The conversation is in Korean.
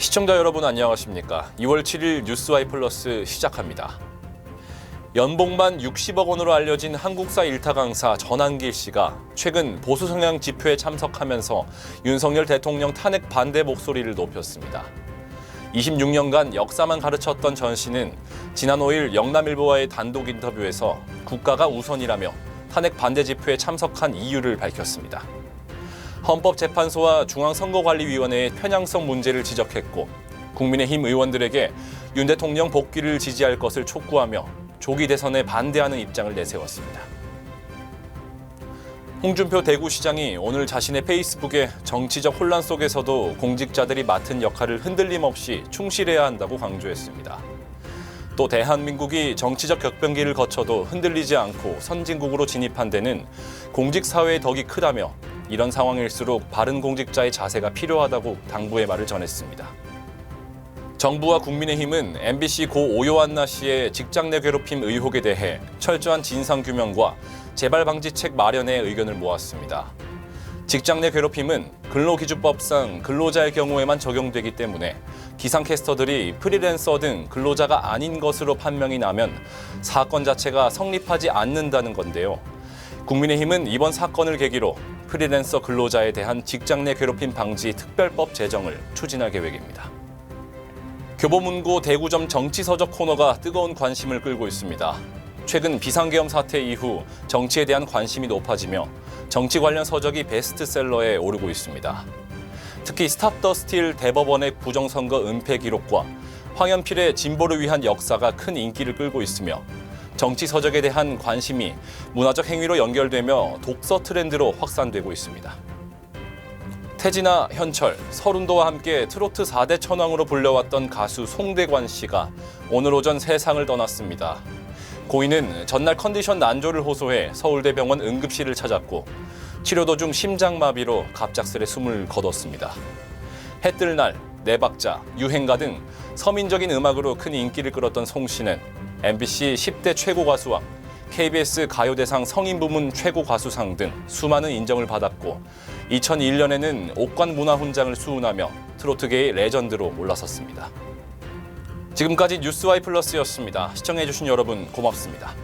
시청자 여러분 안녕하십니까? 2월 7일 뉴스와이 플러스 시작합니다. 연봉만 60억 원으로 알려진 한국사 일타 강사 전한길 씨가 최근 보수 성향 집회에 참석하면서 윤석열 대통령 탄핵 반대 목소리를 높였습니다. 26년간 역사만 가르쳤던 전 씨는 지난 5일 영남일보와의 단독 인터뷰에서 국가가 우선이라며 탄핵 반대 집회에 참석한 이유를 밝혔습니다. 헌법재판소와 중앙선거관리위원회의 편향성 문제를 지적했고 국민의힘 의원들에게 윤 대통령 복귀를 지지할 것을 촉구하며 조기 대선에 반대하는 입장을 내세웠습니다. 홍준표 대구시장이 오늘 자신의 페이스북에 정치적 혼란 속에서도 공직자들이 맡은 역할을 흔들림 없이 충실해야 한다고 강조했습니다. 또 대한민국이 정치적 격변기를 거쳐도 흔들리지 않고 선진국으로 진입한 데는 공직 사회의 덕이 크다며 이런 상황일수록 바른 공직자의 자세가 필요하다고 당부의 말을 전했습니다. 정부와 국민의힘은 MBC 고 오요한나 씨의 직장 내 괴롭힘 의혹에 대해 철저한 진상 규명과 재발 방지책 마련에 의견을 모았습니다. 직장 내 괴롭힘은 근로기준법상 근로자의 경우에만 적용되기 때문에 기상캐스터들이 프리랜서 등 근로자가 아닌 것으로 판명이 나면 사건 자체가 성립하지 않는다는 건데요. 국민의힘은 이번 사건을 계기로 프리랜서 근로자에 대한 직장 내 괴롭힘 방지 특별법 제정을 추진할 계획입니다. 교보문고 대구점 정치서적 코너가 뜨거운 관심을 끌고 있습니다. 최근 비상계엄 사태 이후 정치에 대한 관심이 높아지며 정치 관련 서적이 베스트셀러에 오르고 있습니다. 특히 스탑 더 스틸 대법원의 부정선거 은폐 기록과 황현필의 진보를 위한 역사가 큰 인기를 끌고 있으며 정치 서적에 대한 관심이 문화적 행위로 연결되며 독서 트렌드로 확산되고 있습니다. 태진아, 현철, 서른도와 함께 트로트 4대 천왕으로 불려왔던 가수 송대관 씨가 오늘 오전 세상을 떠났습니다. 고인은 전날 컨디션 난조를 호소해 서울대병원 응급실을 찾았고 치료 도중 심장마비로 갑작스레 숨을 거뒀습니다. 해뜰 날, 네 박자, 유행가 등 서민적인 음악으로 큰 인기를 끌었던 송 씨는 MBC 10대 최고 가수왕, KBS 가요대상 성인 부문 최고 가수상 등 수많은 인정을 받았고 2001년에는 옥관 문화훈장을 수훈하며 트로트계의 레전드로 올라섰습니다. 지금까지 뉴스와이 플러스였습니다. 시청해주신 여러분 고맙습니다.